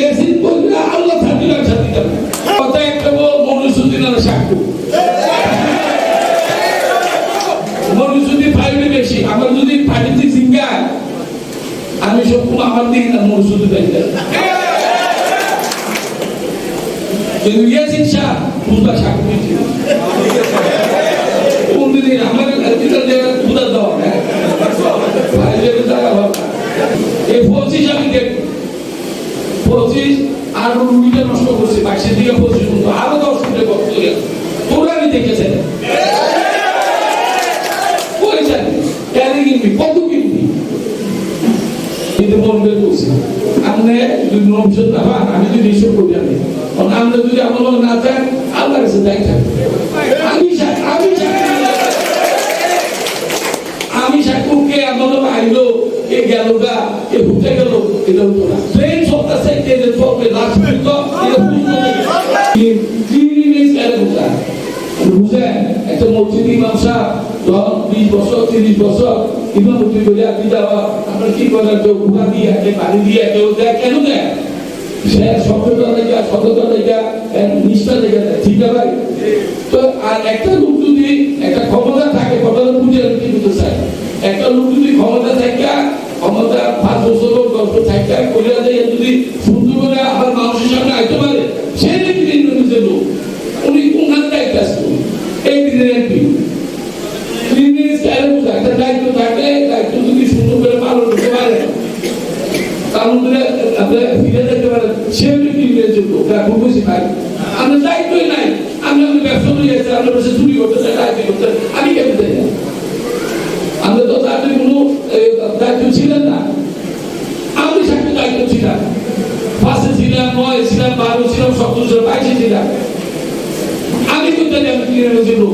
Acid বললে আল্লাহ থাকি বেশি, আমার যদি ফাইলে সিঙ্গা আমি সব আমার দিন না মনুষ্যদি পাইলে কিন্তু ইয়াসিন শাহ বুঝবা সাক্ষু দিচ্ছি কোন দিন আমার দিনের জায়গা বুঝা দেওয়া হ্যাঁ ফাইলের জায়গা ভাবা এই পঁচিশ আমি দেখ পঁচিশ আর রুগীটা নষ্ট করছে বাইশের দিকে পঁচিশ মতো আরও দশ মিনিটে কষ্ট হয়ে গেল তোরা আমি দেখেছেন কই জানি কেন কিনবি কত কিনবি কিন্তু মন বের করছি আপনি যদি নমসদ না পান, আমি যদি হিসেব করি আমি আমরা যদি আমার না থাক আল্লাহ কাছে যাই থাকবে আমি আমি আমি আইলো এ গেল গা, এ হুটে গেল, এটা হতো না। ট্রেন বুঝা একটা মসজিদ ইমাম সাহেব দশ, বিশ বছর, তিরিশ বছর যদি, একটা ক্ষমতা থাকে ক্ষমতা বুঝে কি দশ বছর থাকে যায় যদি সুন্দর করে আবার মানুষের সামনে আইতে পারে সে নাকি নিজের লোক উনি কোনখান দায়িত্ব আসতো এই দিনের এমপি তিনি একটা দায়িত্ব থাকলে দায়িত্ব যদি সুন্দর করে পালন করতে পারে কারণ আপনারা ফিরে যেতে পারেন সে জন্য খুব বেশি ভাই। আমরা দায়িত্বই নাই। আমি আমি ব্যবসা করে যাচ্ছি আমরা বসে চুরি করতে চাই দায়িত্ব করতে আমি কেন চাই না আমরা তো তাদের কোনো দায়িত্ব ছিলেন না। আমি সাথে দায়িত্ব ছিলাম। পাঁচে ছিলাম নয়, ছিলাম বারো, ছিলাম সপ্তম ছিলাম বাইশে ছিলাম। আমি তো জানি আমি ক্লিয়ারের জন্য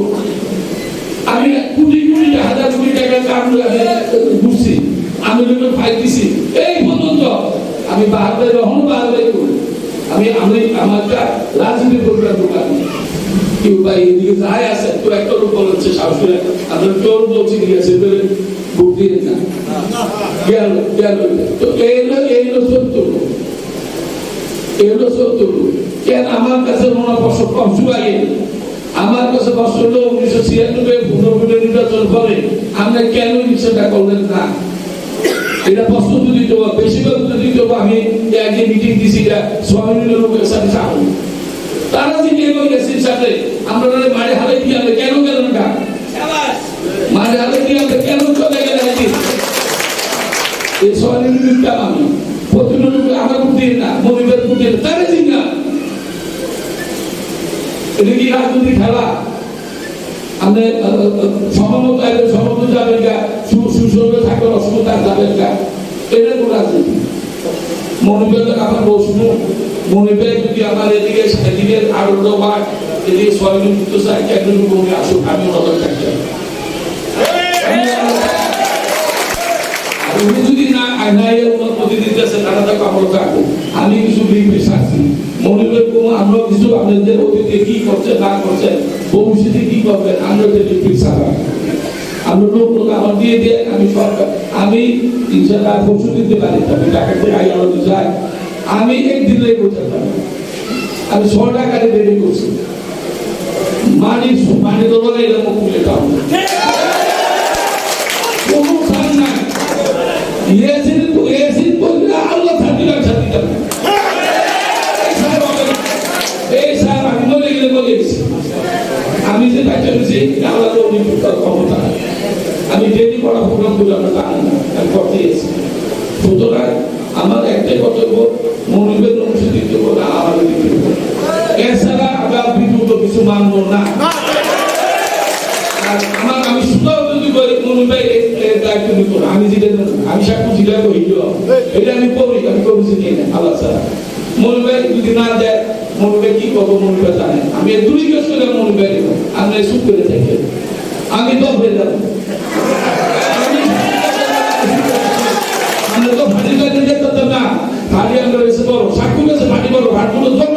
আমি কোটি কোটি হাজার কোটি টাকা কাম ঘুরছি। আমি ফাইল দিছি। এই পর্যন্ত আমি বাহারে রহন বাহারে করি। আমি আমি, আমার একটা রাজনীতি প্রোগ্রাম দোকান কেউ ভাই এদিকে যাই আছে তো একটা লোক বলেছে সাহস করে আপনার তোর বলছি ঠিক আছে এবারে ভোট দিয়ে না। গেল গেল তো এই হলো এই হলো সত্য এগুলো সত্য কেন আমার কাছে মনে কষ্ট কম শুকাই আমার কাছে কষ্ট হলো উনিশশো ছিয়ানব্বই পূর্ণভূমি নির্বাচন করে আমরা কেন বিষয়টা করলেন না? এটা প্রশ্ন তো দিতে হবে বেশিরভাগ তো দিতে হবে আমি আগে মিটিং দিছি এটা সোয়ামিনের লোকের সাথে যাব তারা যে কেন গেছে সাথে? আমরা মাঠে হালে দিয়ে আমরা কেন গেল না? মাঠে হালে দিয়ে আমরা কেন চলে গেলে এই সোয়ামিনের দিকটা আমি। প্রতিটা আমার বুদ্ধি না মনিবের বুদ্ধি তারে ঠিক না এটা কি রাজনৈতিক খেলা? আমরা সমমত সমত যাবেন গা সুসর্গ যাবেন গা এটা রাজনীতি? মনিবের আমার প্রশ্ন মনিবের যদি আমার এদিকে এদিকে আনন্দ হয় এদিকে যুক্ত চাই কেন আসুক আমি নজর থাকতে উনি যদি না আইনায় ওনার প্রতিনিধি আছে, তারা তো কাপড় থাকব আমি কিছু লিখে সাথী মনিবের আমরা কিছু আপনাদের অতীতে কি করছে, না করছে, ভবিষ্যতে কি করবেন, আমরা তো লিখে সারা আমরা লোক লোক আমার দিয়ে দিয়ে আমি সরকার, আমি ইনশাল্লাহ পশু দিতে তবে টাকা করে আই আমি এক দিনে করতে পারি আমি মানি মানি দোলা এরকম এই স্যার আমি বলে বলে যে দায়িত্ব নিয়েছি আল্লাহ তো অনেক ক্ষমতা। আমি ডেলি পড়া প্রোগ্রাম করে আমরা করতে এসেছি। সুতরাং আমার একটাই কর্তব্য, মনিবের অনুষ্ঠিত দিতে হবে না আমি যেটা আমি সাক্ষী যেটা করি এটা আমি করি, আমি নিয়ে নেই আল্লাহ ছাড়া। মনিবে যদি না দেয় মনিবে কি করব মনিবে জানে আমি দুই কাজ মনিবে আপনি সুখ করে থাকে। আমি তো হয়ে যাব। আমরা তো ভাটি কাজে দেখতে না। ভাটি আমরা এসে করো সাক্ষী কাছে ভাটি করো ভাটগুলো ধর্ম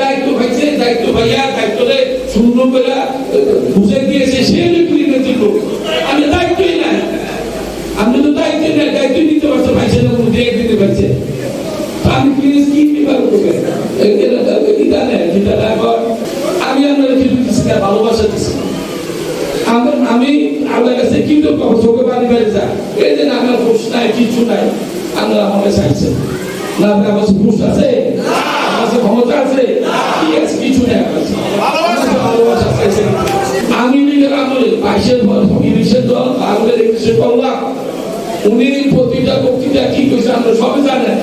দায়িত্ব পাইছে দায়িত্ব দায়িত্ব শূন্য করে বুঝে দিয়েছে, সে আমি তো দায়িত্ব দায়িত্ব নিতে পারছে পাইছে না দিতে পারছে তো আমি ক্লিনিক কি নিবার করবে এটা এটা নেই এটা না কর আমি আপনার কিছু দিচ্ছি না ভালোবাসা দিচ্ছি আমার আমি আল্লাহর কাছে কি তো কব চোখে পানি বেড়ে যা। এই যে আমার হুশ নাই কিছু নাই। আল্লাহ আমার কাছে আসছে। না আপনার কাছে হুশ আছে? কাছে ক্ষমতা আছে? কিছু নেই ভালোবাসা। আছে। আমি নিজের আমলে বাইশের পর ইংলিশের দল বাংলার ইংলিশে করলাম উনি প্রতিটা বক্তৃতা কি করছে আমরা সবাই জানেন।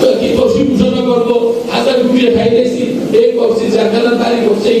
তো কি করছি ঘোষণা করব? হাজার ঘুরিয়ে খাইতেছি। এই করছি জানখানা তারি করছে এই